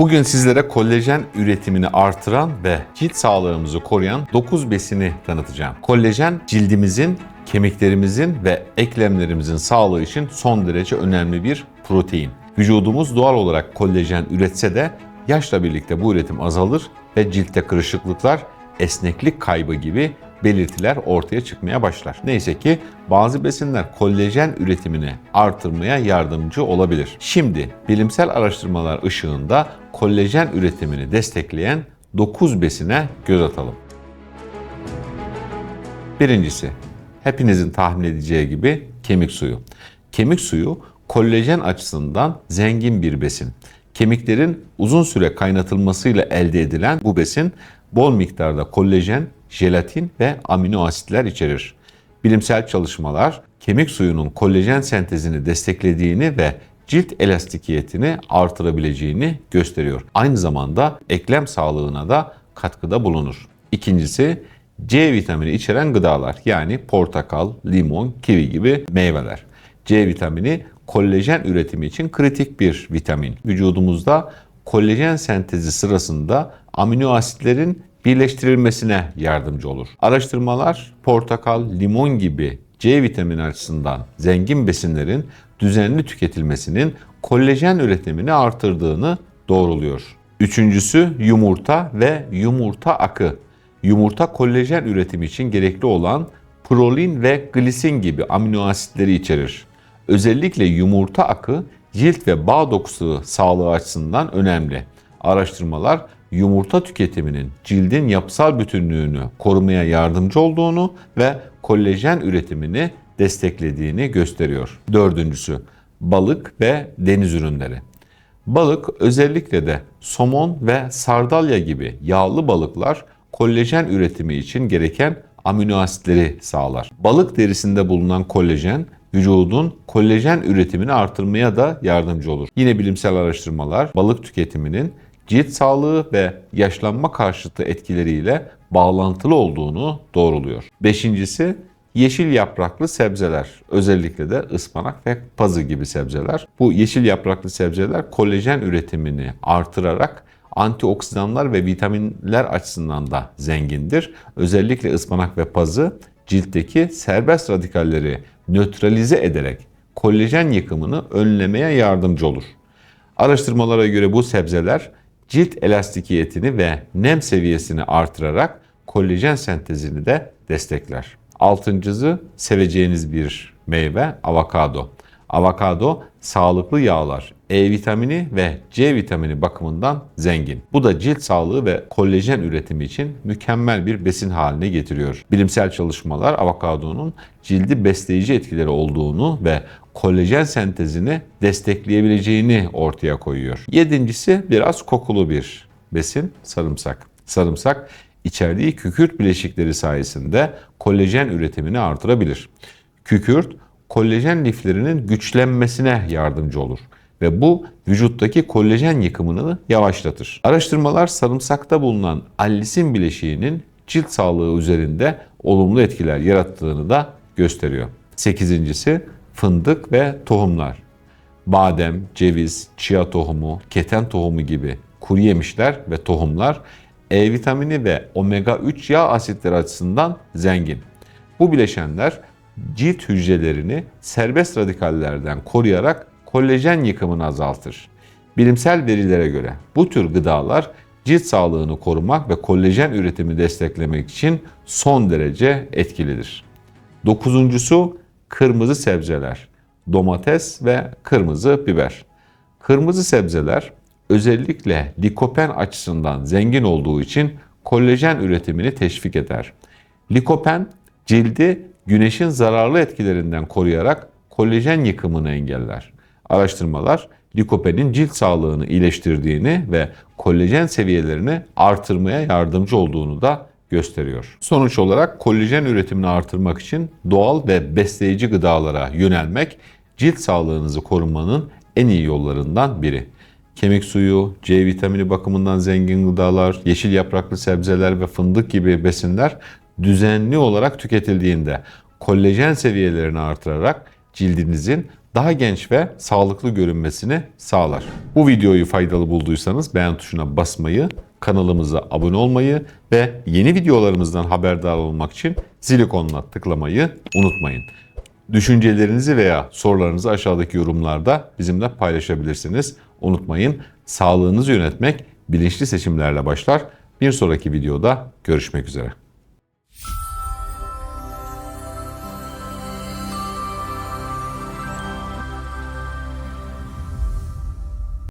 Bugün sizlere kollajen üretimini artıran ve cilt sağlığımızı koruyan 9 besini tanıtacağım. Kollajen cildimizin, kemiklerimizin ve eklemlerimizin sağlığı için son derece önemli bir protein. Vücudumuz doğal olarak kollajen üretse de yaşla birlikte bu üretim azalır ve ciltte kırışıklıklar, esneklik kaybı gibi belirtiler ortaya çıkmaya başlar. Neyse ki bazı besinler kollajen üretimini artırmaya yardımcı olabilir. Şimdi bilimsel araştırmalar ışığında kollajen üretimini destekleyen 9 besine göz atalım. Birincisi, hepinizin tahmin edeceği gibi kemik suyu. Kemik suyu kollajen açısından zengin bir besin. Kemiklerin uzun süre kaynatılmasıyla elde edilen bu besin bol miktarda kollajen, jelatin ve amino asitler içerir. Bilimsel çalışmalar kemik suyunun kollajen sentezini desteklediğini ve cilt elastikiyetini artırabileceğini gösteriyor. Aynı zamanda eklem sağlığına da katkıda bulunur. İkincisi C vitamini içeren gıdalar yani portakal, limon, kivi gibi meyveler. C vitamini kollajen üretimi için kritik bir vitamin. Vücudumuzda kollajen sentezi sırasında amino asitlerin birleştirilmesine yardımcı olur. Araştırmalar portakal, limon gibi C vitamini açısından zengin besinlerin düzenli tüketilmesinin kollajen üretimini artırdığını doğruluyor. Üçüncüsü yumurta ve yumurta akı. Yumurta kollajen üretimi için gerekli olan prolin ve glisin gibi amino asitleri içerir. Özellikle yumurta akı cilt ve bağ dokusu sağlığı açısından önemli. Araştırmalar yumurta tüketiminin cildin yapısal bütünlüğünü korumaya yardımcı olduğunu ve kollajen üretimini desteklediğini gösteriyor. Dördüncüsü balık ve deniz ürünleri. Balık özellikle de somon ve sardalya gibi yağlı balıklar kollajen üretimi için gereken amino asitleri sağlar. Balık derisinde bulunan kollajen vücudun kollajen üretimini artırmaya da yardımcı olur. Yine bilimsel araştırmalar balık tüketiminin cilt sağlığı ve yaşlanma karşıtı etkileriyle bağlantılı olduğunu doğruluyor. Beşincisi yeşil yapraklı sebzeler. Özellikle de ıspanak ve pazı gibi sebzeler. Bu yeşil yapraklı sebzeler kollajen üretimini artırarak antioksidanlar ve vitaminler açısından da zengindir. Özellikle ıspanak ve pazı ciltteki serbest radikalleri nötralize ederek kollajen yıkımını önlemeye yardımcı olur. Araştırmalara göre bu sebzeler cilt elastikiyetini ve nem seviyesini artırarak kollajen sentezini de destekler. Altıncısı seveceğiniz bir meyve avokado. Avokado sağlıklı yağlar, E vitamini ve C vitamini bakımından zengin. Bu da cilt sağlığı ve kollajen üretimi için mükemmel bir besin haline getiriyor. Bilimsel çalışmalar avokadonun cildi besleyici etkileri olduğunu ve kollajen sentezini destekleyebileceğini ortaya koyuyor. Yedincisi biraz kokulu bir besin sarımsak. Sarımsak içerdiği kükürt bileşikleri sayesinde kollajen üretimini artırabilir. Kükürt kollajen liflerinin güçlenmesine yardımcı olur ve bu vücuttaki kollajen yıkımını yavaşlatır. Araştırmalar sarımsakta bulunan allisin bileşiğinin cilt sağlığı üzerinde olumlu etkiler yarattığını da gösteriyor. Sekizincisi fındık ve tohumlar. Badem, ceviz, chia tohumu, keten tohumu gibi kuru yemişler ve tohumlar E vitamini ve omega 3 yağ asitleri açısından zengin. Bu bileşenler cilt hücrelerini serbest radikallerden koruyarak kollajen yıkımını azaltır. Bilimsel verilere göre bu tür gıdalar cilt sağlığını korumak ve kollajen üretimi desteklemek için son derece etkilidir. Dokuzuncusu kırmızı sebzeler, domates ve kırmızı biber. Kırmızı sebzeler özellikle likopen açısından zengin olduğu için kollajen üretimini teşvik eder. Likopen cildi güneşin zararlı etkilerinden koruyarak kollajen yıkımını engeller. Araştırmalar likopenin cilt sağlığını iyileştirdiğini ve kollajen seviyelerini artırmaya yardımcı olduğunu da gösteriyor. Sonuç olarak kollajen üretimini artırmak için doğal ve besleyici gıdalara yönelmek cilt sağlığınızı korumanın en iyi yollarından biri. Kemik suyu, C vitamini bakımından zengin gıdalar, yeşil yapraklı sebzeler ve fındık gibi besinler düzenli olarak tüketildiğinde kollajen seviyelerini artırarak cildinizin daha genç ve sağlıklı görünmesini sağlar. Bu videoyu faydalı bulduysanız beğen tuşuna basmayı, kanalımıza abone olmayı ve yeni videolarımızdan haberdar olmak için zil ikonuna tıklamayı unutmayın. Düşüncelerinizi veya sorularınızı aşağıdaki yorumlarda bizimle paylaşabilirsiniz. Unutmayın, sağlığınızı yönetmek bilinçli seçimlerle başlar. Bir sonraki videoda görüşmek üzere.